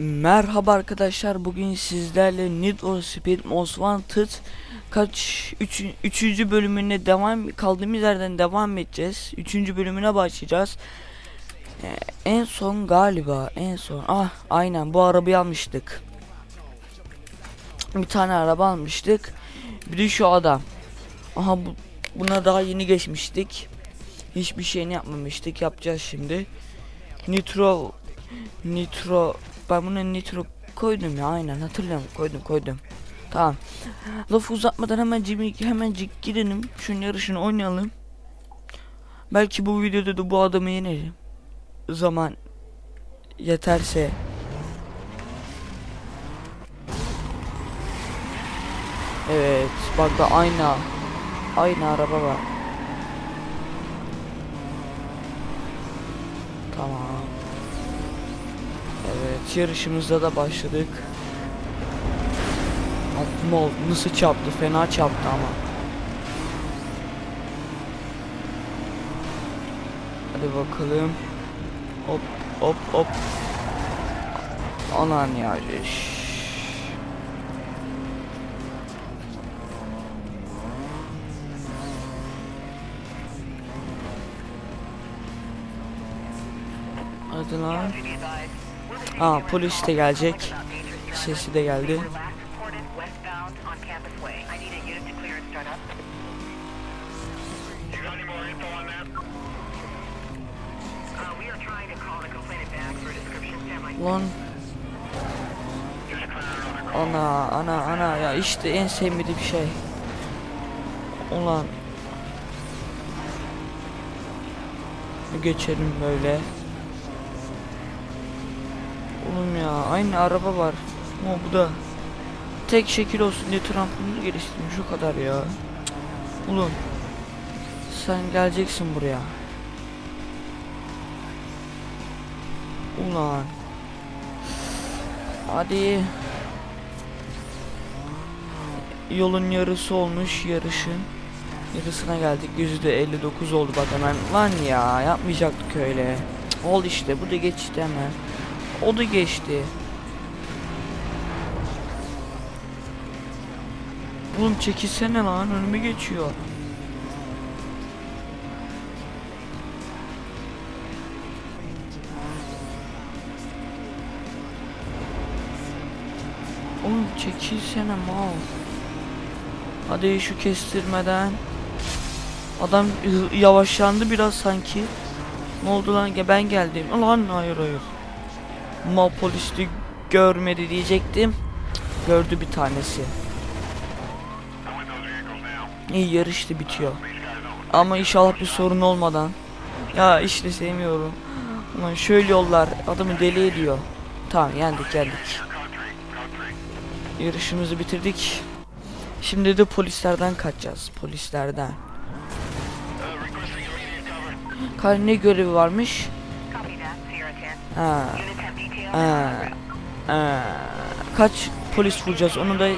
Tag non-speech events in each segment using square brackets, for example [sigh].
Merhaba arkadaşlar bugün sizlerle Need for Speed Most Wanted kaç üç, üçüncü bölümüne devam kaldığımız yerden devam edeceğiz. Üçüncü bölümüne başlayacağız. Ee, en son galiba en son ah aynen bu arabayı almıştık. Bir tane araba almıştık. Bir de şu adam. Aha bu, buna daha yeni geçmiştik. Hiçbir şeyini yapmamıştık. Yapacağız şimdi. Nitro Nitro ben buna nitro koydum ya aynen hatırlıyorum koydum koydum. Tamam. Lafı uzatmadan hemen Jimmy hemencik girelim. Şunun yarışını oynayalım. Belki bu videoda da bu adamı yenerim. Zaman yeterse. Evet, bak da aynı aynı araba var. Tamam. Evet yarışımızda da başladık. Altıma nasıl çarptı fena çarptı ama. Hadi bakalım. Hop hop hop. Anan ya. şş. Hadi lan. Aa polis de gelecek. Sesi de geldi. Lan. Ana ana ana ya işte en sevmediğim şey. Ulan. Geçelim böyle. Oğlum ya aynı araba var. Ama bu da tek şekil olsun diye trampolini geliştirmiş o kadar ya. Cık. Oğlum sen geleceksin buraya. Ulan. Hadi. Yolun yarısı olmuş yarışın. Yarısına geldik. Yüzde 59 oldu bak hemen. Lan ya yapmayacaktık öyle. Oldu işte bu da geçti hemen. O da geçti. Oğlum çekilsene lan önüme geçiyor. Oğlum çekilsene mal. Hadi şu kestirmeden. Adam yavaşlandı biraz sanki. Ne oldu lan? Ben geldim. Lan hayır hayır. Mal polisi görmedi diyecektim. Gördü bir tanesi. İyi yarıştı bitiyor. Ama inşallah bir sorun olmadan. Ya işte sevmiyorum. Ulan şöyle yollar adamı deli ediyor. Tamam yendik yendik. Yarışımızı bitirdik. Şimdi de polislerden kaçacağız. Polislerden. Kar ne görevi varmış? Ha. Ha. Ha. Kaç polis vuracağız onu da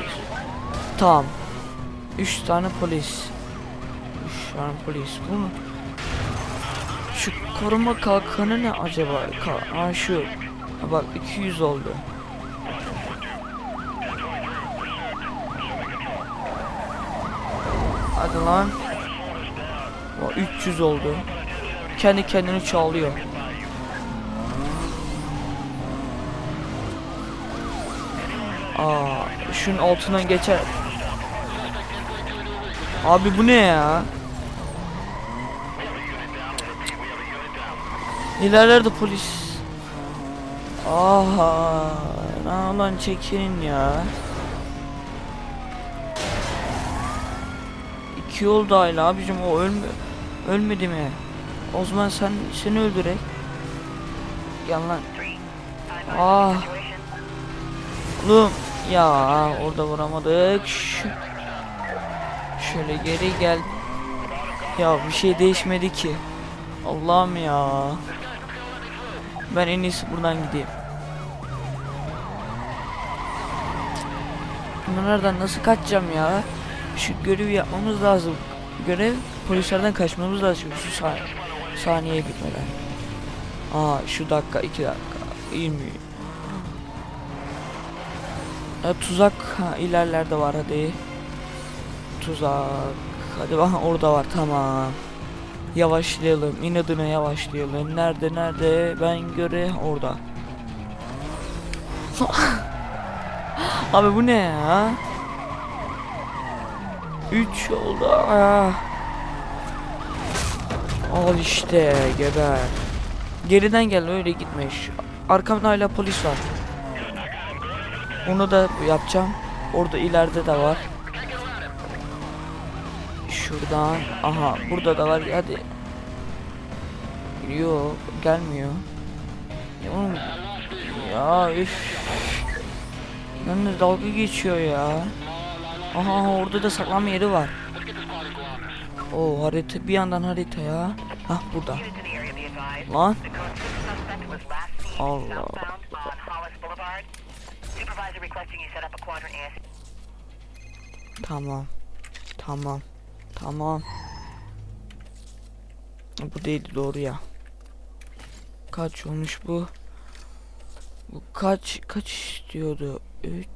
tamam. Üç tane polis. Üç tane polis. Bu mu? Şu koruma kalkanı ne acaba? Ka ha şu. Bak 200 oldu. Hadi lan. O 300 oldu. Kendi kendini çalıyor. Aa, şunun altından geçer. Abi bu ne ya? İlerlerde polis. Aha, lan lan çekin ya. İki oldu hala abicim o ölme ölmedi mi? O zaman sen seni öldürek. Gel lan. Ah. Oğlum ya orada vuramadık. Şöyle geri gel. Ya bir şey değişmedi ki. Allah'ım ya. Ben en iyisi buradan gideyim. Bunu nereden nasıl kaçacağım ya? Şu görevi yapmamız lazım. Görev polislerden kaçmamız lazım şu sa saniye bitmeden. Aa şu dakika iki dakika. 20 Ya, tuzak ha, ilerlerde var hadi. Tuzak. Hadi bak [laughs] orada var tamam. Yavaşlayalım. inadına yavaşlayalım. Nerede nerede? Ben göre orada. [laughs] Abi bu ne ya? 3 oldu. Ah. Al işte geber. Geriden gel öyle gitme. Şu- Arkamda hala polis var. Onu da yapacağım. Orada ileride de var. Şuradan. Aha burada da var. Hadi. Yok gelmiyor. Ya oğlum. Ya üf. Yalnız dalga geçiyor ya. Aha orada da saklanma yeri var. O harita bir yandan harita ya. Hah burada. Lan. Allah. Tamam. Tamam. Tamam. Bu değildi doğru ya. Kaç olmuş bu? Bu kaç kaç istiyordu? 3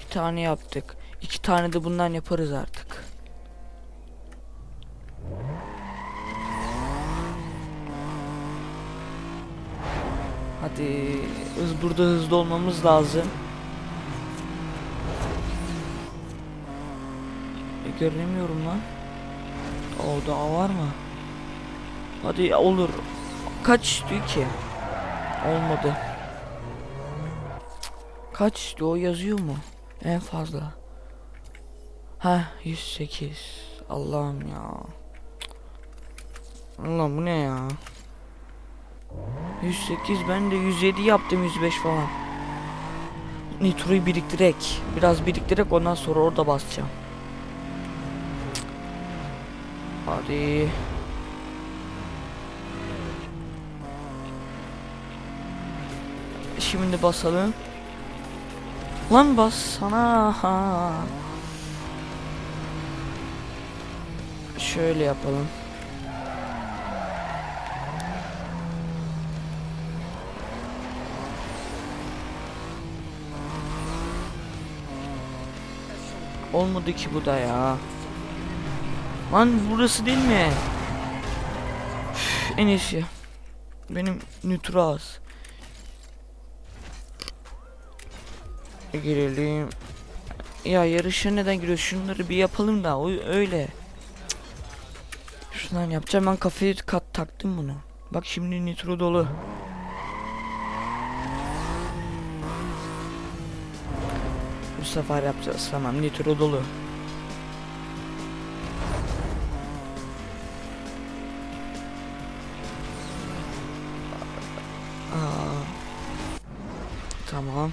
Bir tane yaptık. İki tane de bundan yaparız artık. Hız burada hızlı olmamız lazım. E, göremiyorum lan. O daha var mı? Hadi olur. Kaç diyor ki? Olmadı. Kaç o yazıyor mu? En fazla. Ha 108. Allah'ım ya. Allah'ım bu ne ya? 108 ben de 107 yaptım 105 falan. Nitro'yu biriktirek. Biraz biriktirek ondan sonra orada basacağım. Hadi. Şimdi basalım. Lan bas sana. Şöyle yapalım. Olmadı ki bu da ya. Lan burası değil mi? Üf, en iyisi. Benim nitro az. Girelim. Ya yarışa neden giriyor? Şunları bir yapalım da o öyle. Cık. Şundan yapacağım ben kafayı kat taktım bunu. Bak şimdi nitro dolu. Sefer yapacağız tamam nitro dolu. Tamam.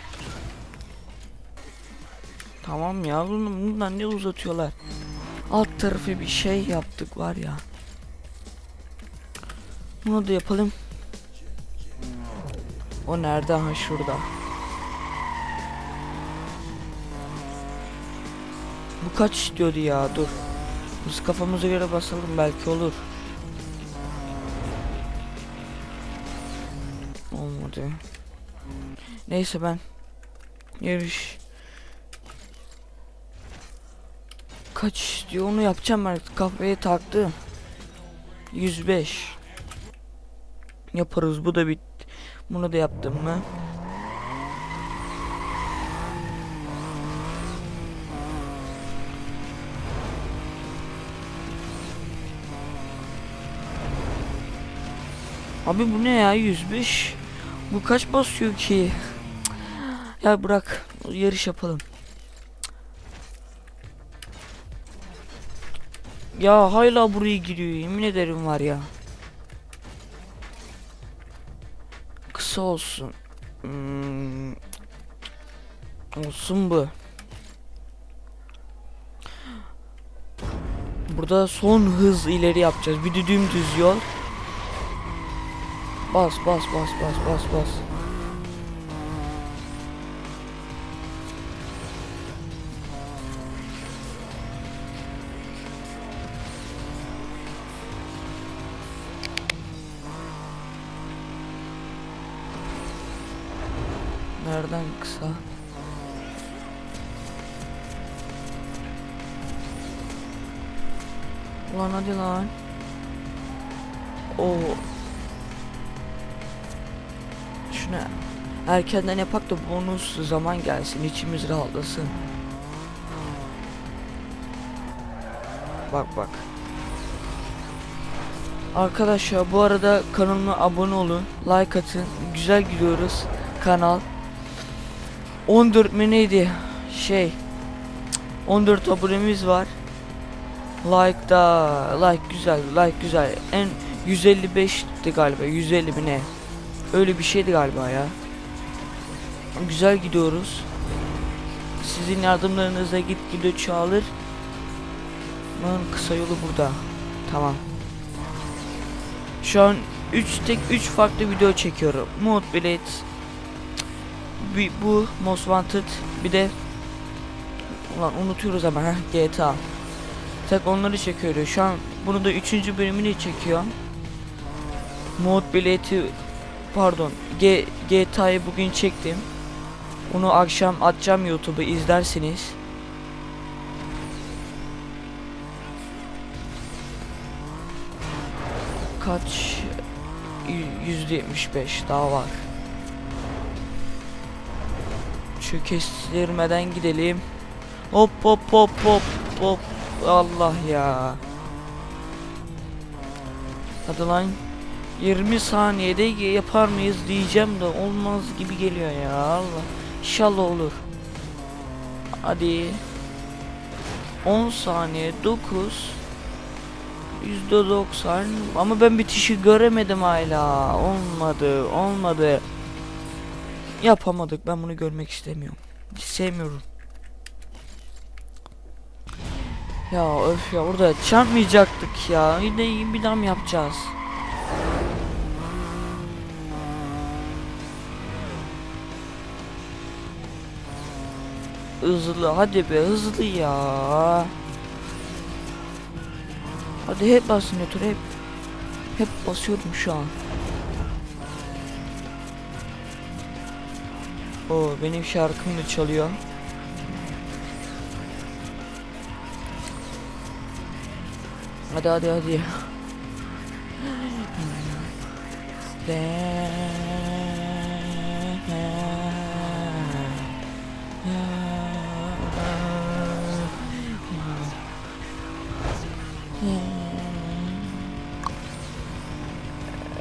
Tamam ya bunu- bundan ne uzatıyorlar? Alt tarafı bir şey yaptık var ya. Bunu da yapalım. O nerede? Ha şurada. Bu kaç istiyordu ya? Dur. Biz kafamıza göre basalım belki olur. Olmadı. Neyse ben yarış kaç diyor onu yapacağım ben kafaya taktım. 105 yaparız bu da bit. Bunu da yaptım mı? Abi bu ne ya 105 Bu kaç basıyor ki? Ya bırak yarış yapalım. Ya hala buraya giriyor yemin ederim var ya. Kısa olsun. Hmm, Olsun bu. Burada son hız ileri yapacağız. Bir de dümdüz yol Bas bas bas bas bas bas. Nereden kısa? Ulan hadi lan. Oo. Şuna erkenden yapak da bonus zaman gelsin içimiz rahatlasın. Bak bak. Arkadaşlar bu arada kanalıma abone olun, like atın. Güzel gidiyoruz kanal. 14 mi neydi? Şey. 14 abonemiz var. Like da like güzel, like güzel. En 155'ti galiba. 150 mi ne? Öyle bir şeydi galiba ya. Güzel gidiyoruz. Sizin yardımlarınızla gitgide çoğalır. Kısa yolu burada. Tamam. Şu an 3 tek 3 farklı video çekiyorum. Mod Blade bir, bu Most Wanted bir de Ulan unutuyoruz ama heh, GTA. Tek onları çekiyor. Şu an bunu da 3. bölümünü çekiyorum. Mod Blade'i pardon G GTA'yı bugün çektim. Onu akşam atacağım YouTube'a izlersiniz. Kaç yüzde yetmiş beş daha var. Şu kestirmeden gidelim. Hop hop hop hop hop. Allah ya. Hadi lan. 20 saniyede yapar mıyız diyeceğim de olmaz gibi geliyor ya Allah. İnşallah olur. Hadi. 10 saniye 9 %90 ama ben bitişi göremedim hala. Olmadı, olmadı. Yapamadık. Ben bunu görmek istemiyorum. Hiç sevmiyorum. Ya öf ya orada çarpmayacaktık ya. Yine bir daha mı yapacağız? Hızlı hadi be hızlı ya. Hadi hep basın götür hep. Hep basıyorum şu an. O benim şarkım da çalıyor. Hadi hadi hadi. [laughs]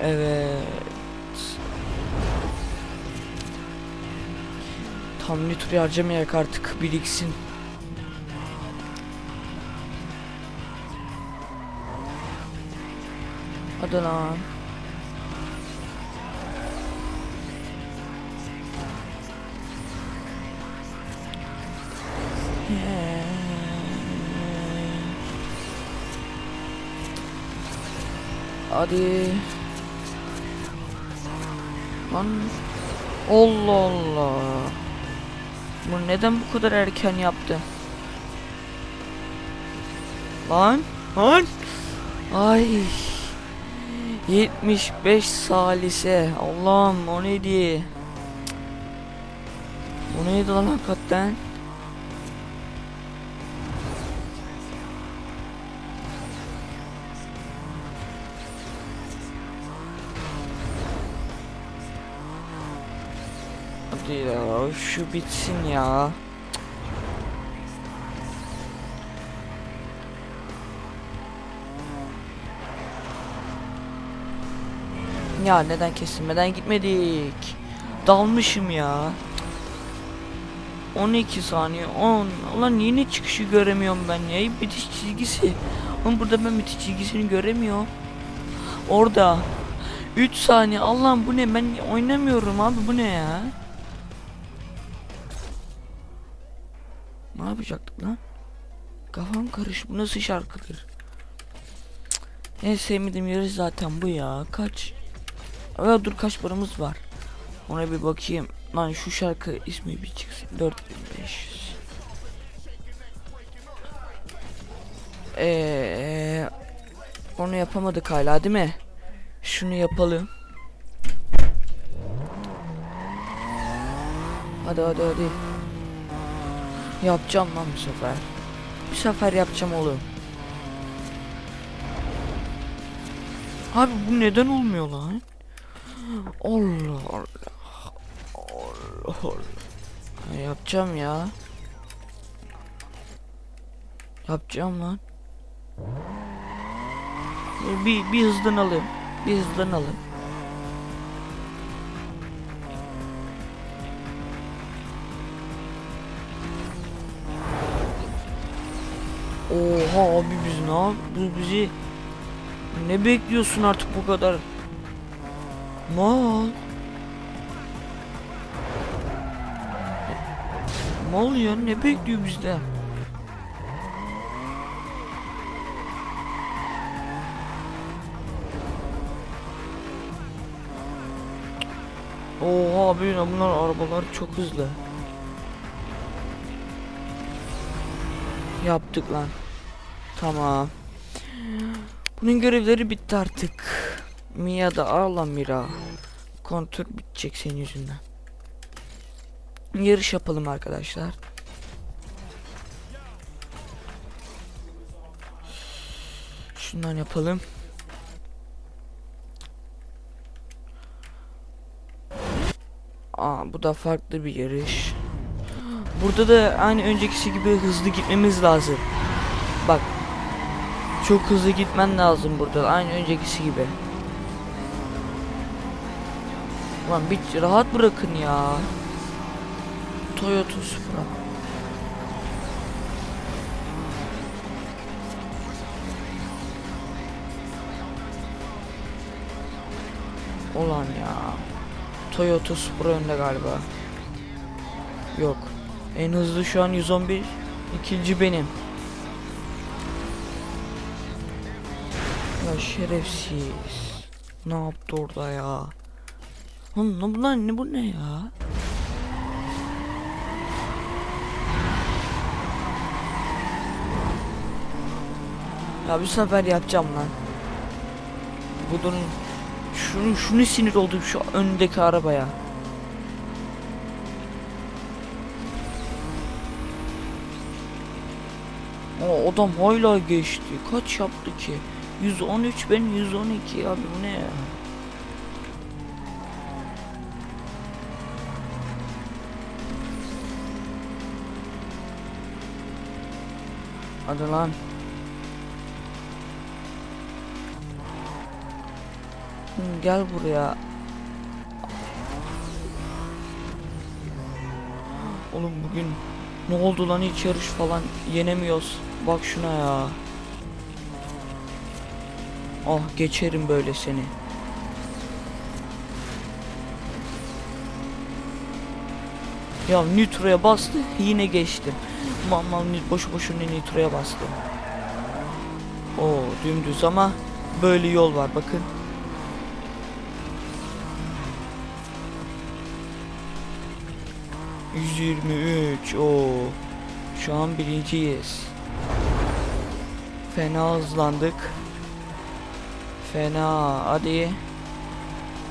Evet. Tam nitro harcamayak artık biriksin. Hadi lan. Hadi. Lan. Allah Allah. Bu neden bu kadar erken yaptı? Lan. Lan. Ay. 75 salise. Allah'ım o neydi? O neydi lan hakikaten? Hadi ya. Şu bitsin ya. Ya neden kesilmeden gitmedik? Dalmışım ya. 12 saniye 10 Ulan yine çıkışı göremiyorum ben ya? Bitiş çizgisi. Oğlum burada ben bitiş çizgisini göremiyorum. Orada. 3 saniye. Allah'ım bu ne? Ben oynamıyorum abi. Bu ne ya yapacaktık lan Kafam karış bu nasıl şarkıdır En sevmediğim yeri zaten bu ya kaç Evet dur kaç paramız var ona bir bakayım. Lan şu şarkı ismi bir çıksın. 4500. Eee onu yapamadık hala değil mi? Şunu yapalım. Hadi hadi hadi. Yapacağım lan bu sefer. Bu sefer yapacağım oğlum. Abi bu neden olmuyor lan? Allah Allah. Allah Allah. Ya yapacağım ya. Yapacağım lan. Bir, bir hızdan alayım. Bir hızdan alayım. Oha abi biz ne yap? Bu bizi ne bekliyorsun artık bu kadar? Mal. Mal ya ne bekliyor bizden? Oha abi bunlar arabalar çok hızlı. Yaptık lan. Tamam. Bunun görevleri bitti artık. Mia da ağla Mira. Kontür bitecek senin yüzünden. Yarış yapalım arkadaşlar. Şundan yapalım. Aa bu da farklı bir yarış. Burada da aynı öncekisi gibi hızlı gitmemiz lazım. Bak. Çok hızlı gitmen lazım burada. Aynı öncekisi gibi. Lan bir rahat bırakın ya. Toyota Supra. Ulan ya. Toyota Supra önde galiba. Yok. En hızlı şu an 111. İkinci benim. Ya şerefsiz. Ne yaptı orada ya? Oğlum ne bunlar ne bu ne ya? Ya bir sefer yapacağım lan. Bunun şunu şunu sinir oldum şu öndeki arabaya. O adam hala geçti. Kaç yaptı ki? 113 ben 112 abi bu ne ya? Hadi lan. Gel buraya. Oğlum bugün ne oldu lan hiç yarış falan yenemiyoruz. Bak şuna ya. Ah geçerim böyle seni. Ya nitroya bastı yine geçtim. Nit- boşu boşuna nitroya bastı. O dümdüz ama böyle yol var bakın. ...123... o Şu an birinciyiz. Fena hızlandık. Fena hadi.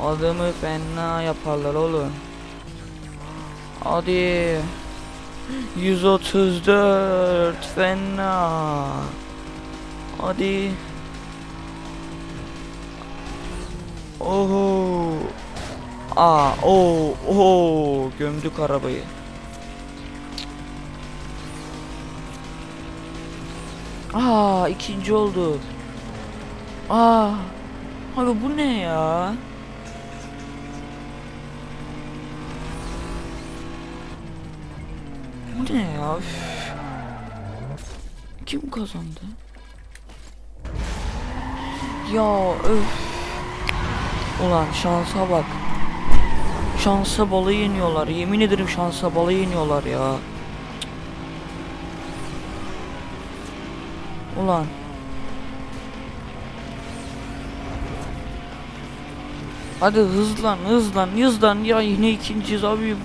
Adımı fena yaparlar oğlum. Hadi. 134 fena. Hadi. Oho. Aa, o, o, gömdük arabayı. Aa, ikinci oldu. Aa, abi bu ne ya? Bu ne ya? Üf. Kim kazandı? Ya öf. Ulan şansa bak. Şansa balı yeniyorlar. Yemin ederim şansa balı yeniyorlar ya. Ulan. Hadi hızlan hızlan. Hızlan ya yine ikinciyiz abi.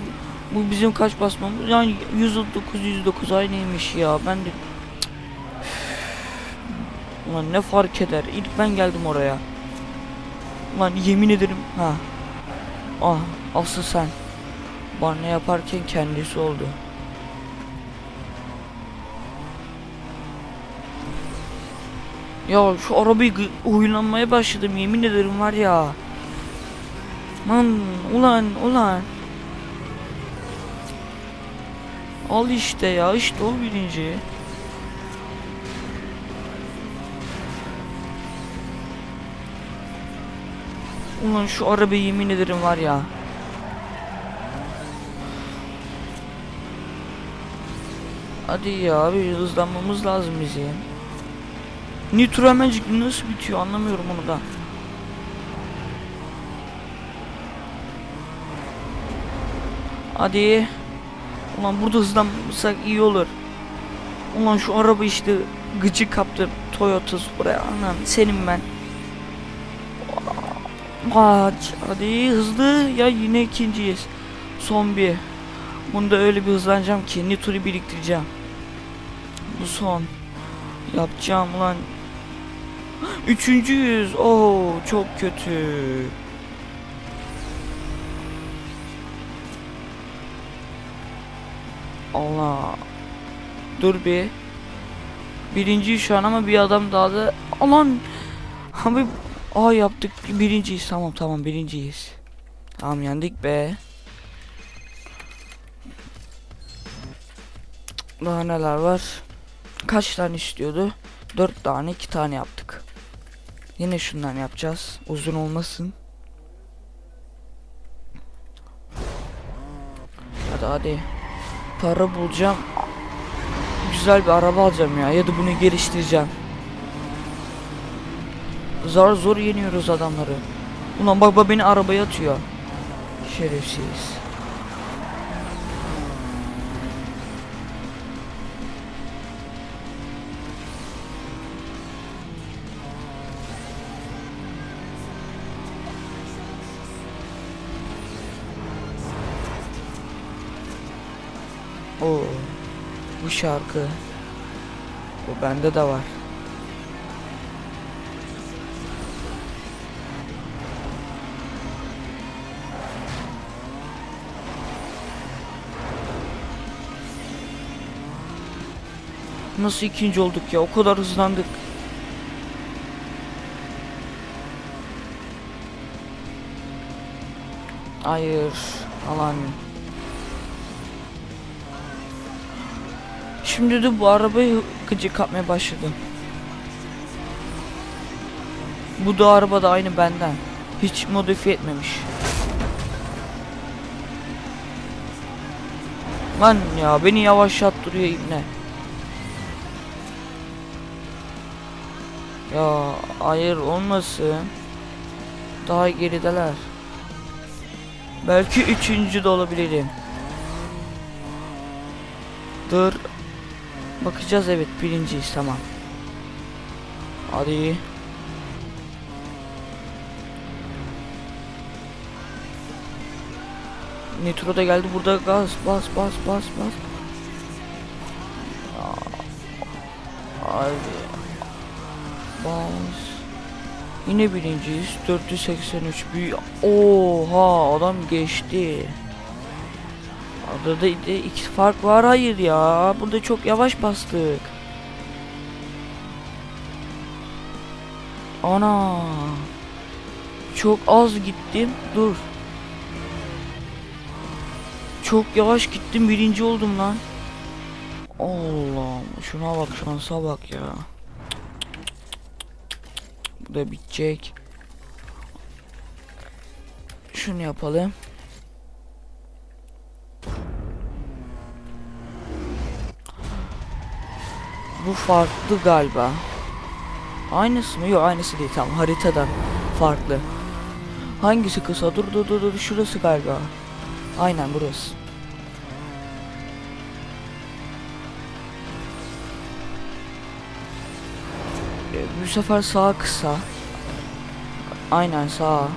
Bu, bizim kaç basmamız? Yani 109 109 aynıymış ya. Ben de. Ulan ne fark eder? İlk ben geldim oraya. Ulan yemin ederim ha. Ah asıl sen. Bana yaparken kendisi oldu. Ya şu arabayı huylanmaya başladım. Yemin ederim var ya. Lan ulan ulan. Al işte ya işte ol birinci. Ulan şu arabayı yemin ederim var ya. Hadi ya bir hızlanmamız lazım bizim. Nitro hemencik nasıl bitiyor anlamıyorum onu da. Hadi. Ulan burada hızlanmasak iyi olur. Ulan şu araba işte gıcık kaptı Toyota buraya anam senin ben. Kaç hadi hızlı ya yine ikinciyiz. Son bir. Bunda öyle bir hızlanacağım ki Nitro'yu biriktireceğim. Bu son. Yapacağım lan. Üçüncüyüz. Oo çok kötü. Allah. Dur bir. Birinci şu an ama bir adam daha da. Aman. Abi. Aa yaptık. Birinciyiz. Tamam tamam birinciyiz. Tamam yendik be. Daha neler var? Kaç tane istiyordu? 4 tane 2 tane yaptık. Yine şundan yapacağız. Uzun olmasın. Hadi hadi. Para bulacağım. Güzel bir araba alacağım ya. Ya da bunu geliştireceğim. Zor zor yeniyoruz adamları. Ulan bak bak beni arabaya atıyor. Şerefsiz. Oo. Bu şarkı. Bu bende de var. Nasıl ikinci olduk ya? O kadar hızlandık. Hayır. Alan. Şimdi de bu arabayı gıcık kapmaya başladım. Bu da araba da aynı benden. Hiç modifiye etmemiş. Lan ya beni yavaşlattırıyor ibne. Ya hayır olmasın. Daha gerideler. Belki üçüncü de olabilirim. Dur. Bakacağız evet birinciyiz tamam. Hadi. Nitro da geldi burada gaz bas bas bas bas. Hadi. Bas. Yine birinciyiz. 483 büyük. Oha adam geçti. Arada da iki fark var hayır ya. Burada çok yavaş bastık. Ana. Çok az gittim. Dur. Çok yavaş gittim birinci oldum lan. Allah'ım şuna bak şansa bak ya. Bu da bitecek. Şunu yapalım. Bu farklı galiba. Aynısı mı? Yok aynısı değil tamam haritadan farklı. Hangisi kısa? Dur dur dur dur şurası galiba. Aynen burası. Ee, bu sefer sağ kısa. Aynen sağ.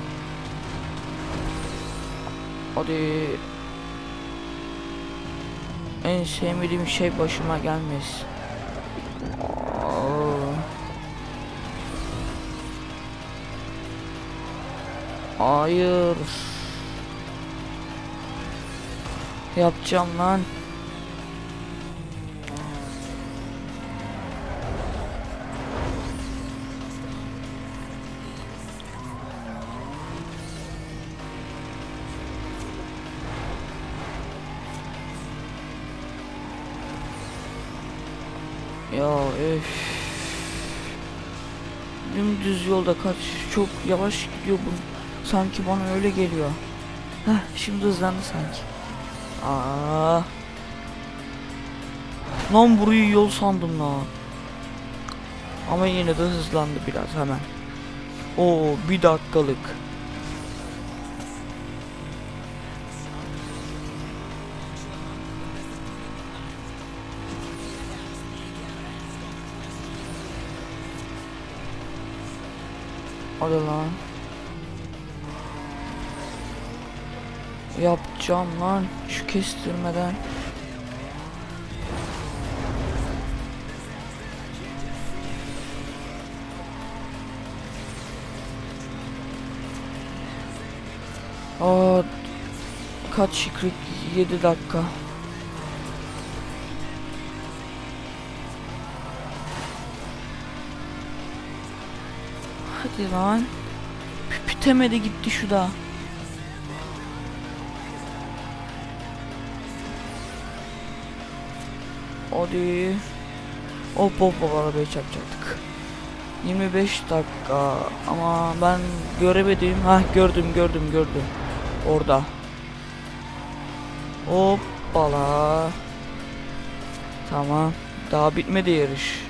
Hadi. En sevmediğim şey başıma gelmez. Hayır. Yapacağım lan. Ya öf. Dümdüz yolda kaç çok yavaş gidiyor bu. Sanki bana öyle geliyor. Heh, şimdi hızlandı sanki. Aa. Lan burayı yol sandım lan. Ama yine de hızlandı biraz hemen. Oo bir dakikalık. Hadi lan. Yapacağım lan şu kestirmeden. Aa, kaç 47 dakika. Hadi lan. Pitemede gitti şu da. Hadi. Hop hop hop arabaya çarpacaktık. 25 dakika ama ben göremedim. Ha gördüm gördüm gördüm. Orada. Hoppala. Tamam. Daha bitmedi yarış.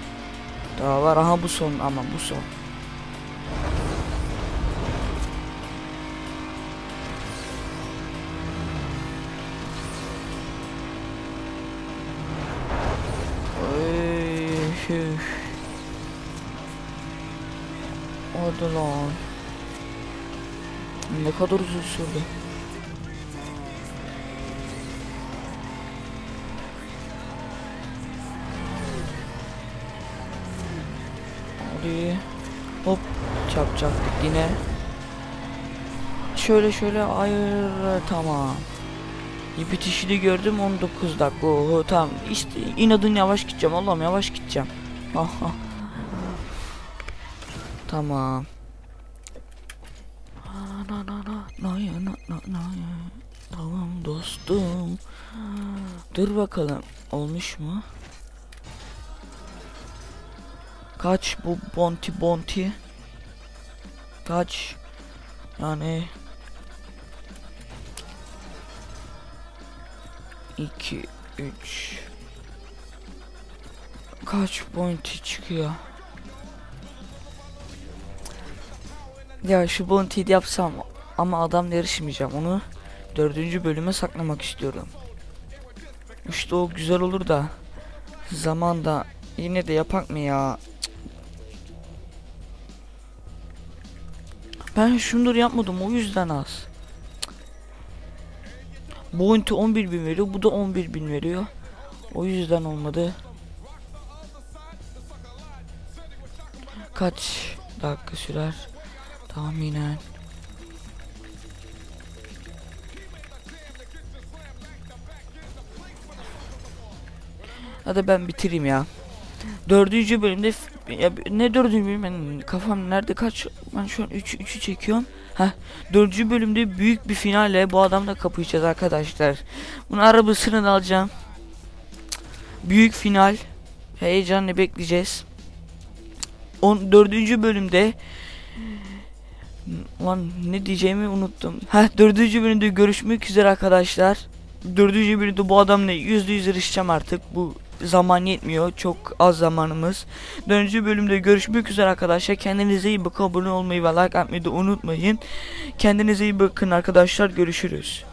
Daha var. Aha bu son ama bu son. Hadi lan. Ne kadar uzun sürdü. Hadi. Hop çarpacaktık yine. Şöyle şöyle ayır tamam. Bitişini gördüm 19 dakika. Oho, tamam işte inadın yavaş gideceğim Allah'ım yavaş gideceğim. Aha. Tamam. Na na na na ya na na na ya. Tamam dostum. Dur bakalım olmuş mu? Kaç bu bonti bonti? Kaç? Yani 2 3 Kaç bonti çıkıyor? Ya şu bounty'yi yapsam ama adamla yarışmayacağım onu dördüncü bölüme saklamak istiyorum. İşte o güzel olur da zamanda yine de yapak mı ya? Ben şunları yapmadım o yüzden az. Bounty 11 bin veriyor bu da 11 bin veriyor. O yüzden olmadı. Kaç dakika sürer? Tahminen. Hadi ben bitireyim ya. Dördüncü bölümde ya, ne dördüncü bölüm ben kafam nerede kaç ben şu an 3 3'ü çekiyorum. Ha dördüncü bölümde büyük bir finalle bu adamla kapışacağız arkadaşlar. Bunun arabasını da alacağım. Büyük final. Heyecanla bekleyeceğiz. On, dördüncü bölümde Lan ne diyeceğimi unuttum. Heh dördüncü bölümde görüşmek üzere arkadaşlar. Dördüncü bölümde bu adamla yüzde yüz yarışacağım artık. Bu zaman yetmiyor. Çok az zamanımız. Dördüncü bölümde görüşmek üzere arkadaşlar. Kendinize iyi bakın. Abone olmayı ve like atmayı da unutmayın. Kendinize iyi bakın arkadaşlar. Görüşürüz.